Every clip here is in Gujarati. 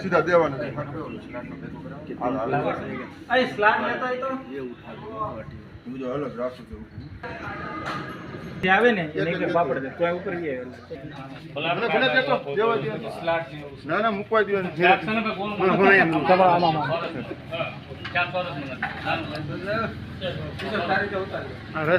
સીધા આવે ને પાપડ તો. ના ના મૂકવા દો ને. હા,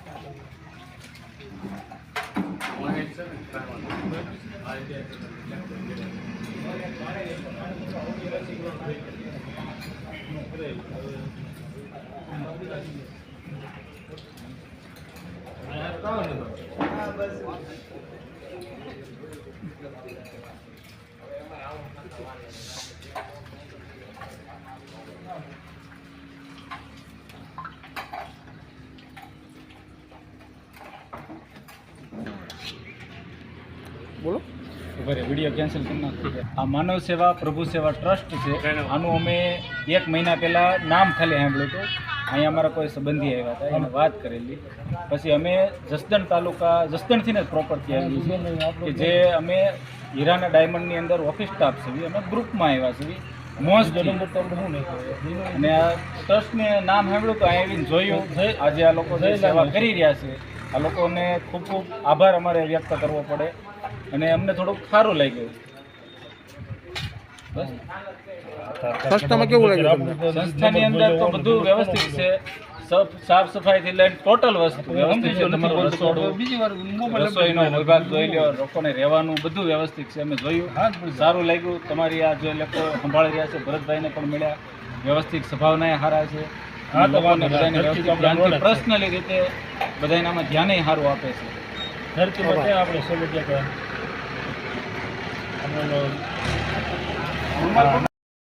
કોઈ ને બોલો. વીડિયો કેન્સલ કરી નાખી. આ માનવ સેવા પ્રભુ સેવા ટ્રસ્ટ છે. આનું અમે એક મહિના પહેલા નામ ખાલી સાંભળ્યું હતું. અહીંયા અમારા કોઈ સંબંધી આવ્યા હતા એને વાત કરેલી. પછી અમે જસદણ તાલુકા જસદણથી ને પ્રોપરથી આવી છે. કે જે અમે હીરાના ડાયમંડની અંદર ઓફિસ સ્ટાફ છે. અમે ગ્રુપમાં આવ્યા છીએ. મોજ અને આ ટ્રસ્ટને નામ સાંભળ્યું તો અહીં આવીને જોયું. આજે આ લોકો સેવા કરી રહ્યા છે. આ લોકોને ખૂબ ખૂબ આભાર અમારે વ્યક્ત કરવો પડે. અને અમને થોડુંક સારું લાગ્યું. સંસ્થામાં કેવું લાગ્યું સંસ્થાની અંદર તો બધું વ્યવસ્થિત છે. સાફ સાફ સફાઈથી લઈને ટોટલ વસ્તુ. વ્યવસ્થિત છે તમારું રસોડું રસોઈનો વિભાગ જોઈ લ્યો લોકોને રહેવાનું બધું વ્યવસ્થિત છે. અમે જોયું. સારું લાગ્યું. તમારી આ જે લોકો સંભાળી રહ્યા છે ભરતભાઈને પણ મળ્યા. વ્યવસ્થિત સભાવનાએ સારા છે. લોકોને બધાને વ્યવસ્થિત પર્સનલી રીતે બધાને આમાં ધ્યાને સારું આપે છે. ધરતી આપણે સોલટિયા Não, não.